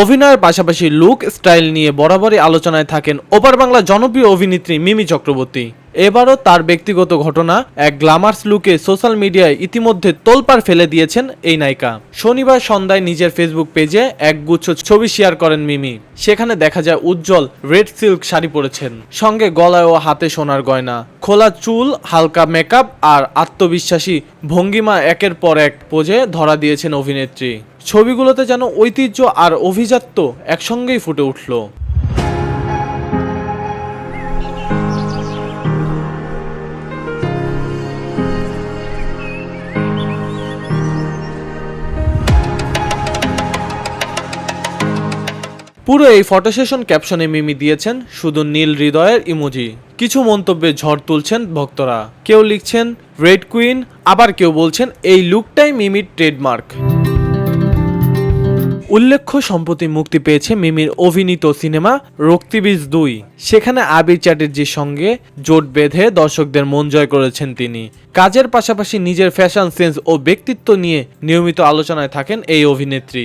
অভিনয়ের পাশাপাশি look style নিয়ে বরাবরই আলোচনায় থাকেন ওপার বাংলা জনপ্রিয় অভিনেত্রী মিমি চক্রবর্তী। এবারও তার ব্যক্তিগত ঘটনা, এক গ্লামার্স লুকে সোশ্যাল মিডিয়ায় ইতিমধ্যে তোলপাড় ফেলে দিয়েছেন এই নায়িকা। শনিবার সন্ধ্যায় নিজের ফেসবুক পেজে এক গুচ্ছ ছবি শেয়ার করেন মিমি। সেখানে দেখা যায় উজ্জ্বল রেড সিল্ক শাড়ি পরেছেন। সঙ্গে গলায় ও হাতে সোনার গয়না। খোলা চুল, হালকা মেকআপ আর আত্মবিশ্বাসী ভঙ্গিমা একের পর এক পোজে ধরা দিয়েছেন অভিনেত্রী। ছবিগুলোতে যেন ঐতিহ্য আর অভিজাত্য একসঙ্গেই ফুটে উঠল। পুরো এই ফটো সেশন ক্যাপশনে মিমি দিয়েছেন শুধু নীল হৃদয়ের ইমোজি। কিছু মন্তব্যে ঝড় তুলছেন ভক্তরা। কেউ লিখছেন রেড কুইন আবার কেউ বলছেন, এই লুকটাই মিমির ট্রেডমার্ক। উল্লেখ্য, সম্প্রতি মুক্তি পেয়েছে মিমির অভিনীত সিনেমা রক্তিবীজ দুই। সেখানে আবির চ্যাটার্জির সঙ্গে জোট বেঁধে দর্শকদের মন জয় করেছেন তিনি। কাজের পাশাপাশি নিজের ফ্যাশন সেন্স ও ব্যক্তিত্ব নিয়ে নিয়মিত আলোচনায় থাকেন এই অভিনেত্রী।